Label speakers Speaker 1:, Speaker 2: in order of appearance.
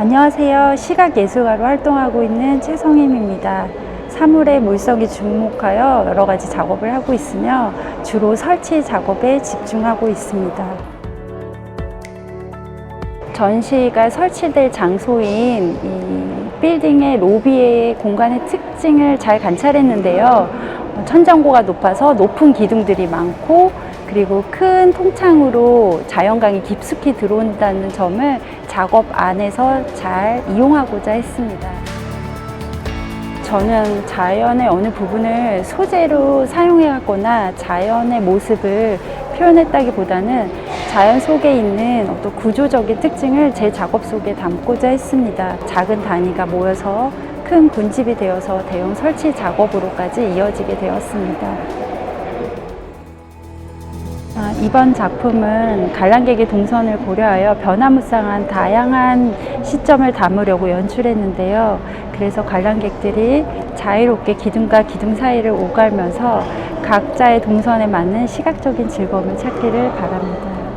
Speaker 1: 안녕하세요. 시각예술가로 활동하고 있는 최성임입니다. 사물의 물성에 주목하여 여러 가지 작업을 하고 있으며 주로 설치 작업에 집중하고 있습니다. 전시가 설치될 장소인 이 빌딩의 로비의 공간의 특징을 잘 관찰했는데요. 천정고가 높아서 높은 기둥들이 많고 그리고 큰 통창으로 자연광이 깊숙이 들어온다는 점을 작업 안에서 잘 이용하고자 했습니다. 저는 자연의 어느 부분을 소재로 사용해왔거나 자연의 모습을 표현했다기보다는 자연 속에 있는 어떤 구조적인 특징을 제 작업 속에 담고자 했습니다. 작은 단위가 모여서 큰 군집이 되어서 대형 설치 작업으로까지 이어지게 되었습니다. 아, 이번 작품은 관람객의 동선을 고려하여 변화무쌍한 다양한 시점을 담으려고 연출했는데요. 그래서 관람객들이 자유롭게 기둥과 기둥 사이를 오가면서 각자의 동선에 맞는 시각적인 즐거움을 찾기를 바랍니다.